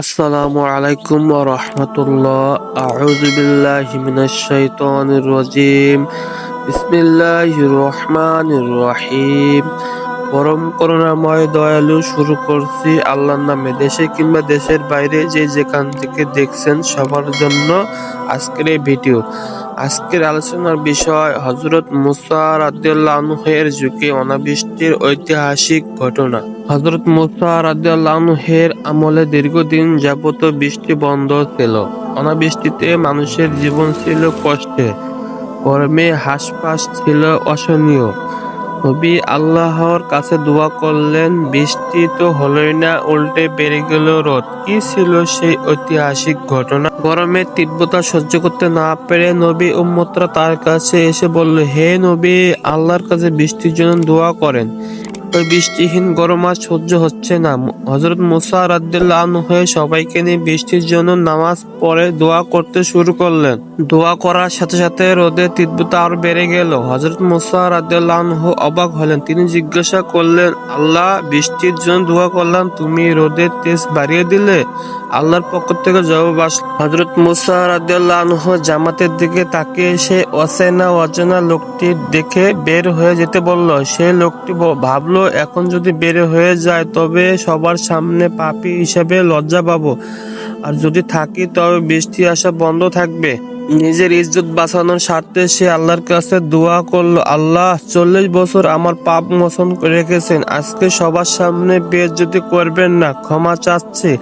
আসসালামু আলাইকুম ওয়া রাহমাতুল্লাহ। আউযু বিল্লাহি মিনাশ শাইতানির রাজিম। বিসমিল্লাহির রহমানির রহিম। পরম করুণাময় দয়ালু শুরু করছি আল্লাহর নামে। দেশে কিংবা দেশের বাইরে যে যেখান থেকে দেখছেন সবার জন্য আজকের এই ভিডিও। আজকের আলোচনার বিষয় হজরত মুসা রাদিয়াল্লাহু আনহুর যুগে অনাবৃষ্টির ঐতিহাসিক ঘটনা। হজরত মুসা রাদিয়াল্লাহু আনহুর আমলে দীর্ঘদিন যাবত বৃষ্টি বন্ধ ছিল। অনাবৃষ্টিতে মানুষের জীবন ছিল কষ্টে। গরমে হাসপাস ছিল অসহনীয়। নবী আল্লাহর কাছে দোয়া করলেন, বৃষ্টি তো হলোই না, উল্টে বেড়ে গেল রোদ। কি ছিল সেই ঐতিহাসিক ঘটনা? গরমের তীব্রতা সহ্য করতে না পেরে নবী উম্মতরা তার কাছে এসে বলল, হে নবী, আল্লাহর কাছে বৃষ্টির জন্য দোয়া করেন। ওই বৃষ্টিহীন গরম আর সহ্য হচ্ছে না। হজরত মুসা রাদ্দুল্লাহ হয়ে সবাইকে নিয়ে বৃষ্টির জন্য নামাজ পড়ে দোয়া করতে শুরু করলেন। দোয়া করার সাথে সাথে রোদের তীব্রতা আরও বেড়ে গেল। হজরত মুসা রাদ্দুল্লাহ অবাক হলেন। তিনি জিজ্ঞাসা করলেন, আল্লাহ, বৃষ্টির জন্য দোয়া করলাম, তুমি রোদের তেজ বাড়িয়ে দিলে? আল্লাহর পক্ষ থেকে জবাব আসলো হজরত মুসা রাদিয়াল্লাহু জামাতের দিকে তাকিয়ে সে অচেনা অজানা লোকটি দেখে বের হয়ে যেতে বলল। সেই লোকটি ভাবলো এখন যদি বের হয়ে যায়, তবে সবার সামনে পাপী হিসেবে লজ্জা পাবো। আর যদি থাকি, তবে বৃষ্টি আসা বন্ধ থাকবে। নিজের ইজ্জত বাঁচানোর স্বার্থে সে আল্লাহর কাছে দোয়া করল, আল্লাহ, চল্লিশ বছর আমার পাপ মোচন রেখেছেন। আজকে সবার সামনে বেজ্জতি করবেন না, ক্ষমা চাচ্ছে।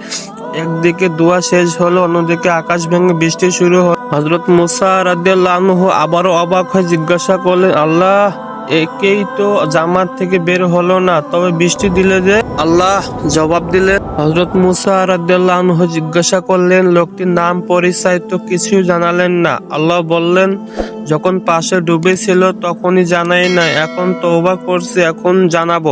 একদিকে দোয়া শেষ হলো, অন্যদিকে আকাশ ভেঙে বৃষ্টি শুরু হলো। হজরত মুসা রাদিয়াল্লাহু আবারও অবাক হয়ে জিজ্ঞাসা করলেন, আল্লাহ একেই তো জামাত থেকে বের হলো না। তবে বৃষ্টি দিলে যে আল্লাহ জবাব দিলে। হজরত মুসা রাদিয়াল্লাহু জিজ্ঞাসা করলেন, লোকটির নাম পরিচয় তো কিছু জানালেন না। আল্লাহ বললেন, যখন পাশে ডুবে ছিল তখনই জানাই না এখন তো করছে, এখন জানাব।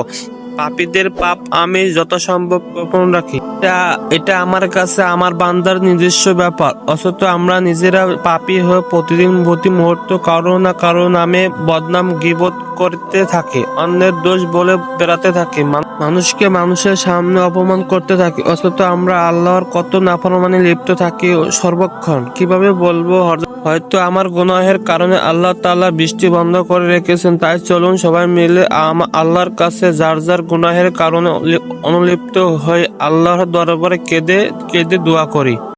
পাপীদের পাপ আমি যথাসম্ভব গোপন রাখি। এটা এটা আমার কাছে আমার বান্দার নিজস্ব ব্যাপার। অথচ আমরা নিজেরা পাপী হয়ে প্রতিদিন প্রতি মুহূর্ত কারও না কারও নামে বদনাম গিবত করতে থাকে, অন্যের দোষ বলে বেড়াতে থাকে মানুষকে মানুষের সামনে অপমান করতে থাকি। অথচ আমরা আল্লাহর কত নাফরমানে লিপ্ত থাকি সর্বক্ষণ। কীভাবে বলব হয়তো আমার গুনাহের কারণে আল্লাহ তাআলা বৃষ্টি বন্ধ করে রেখেছেন, তাই চলুন সবাই মিলে আল্লাহর কাছে যার যার গুনাহের কারণে অনুলিপ্ত হয়ে আল্লাহর দরবারে কেঁদে কেঁদে দোয়া করি।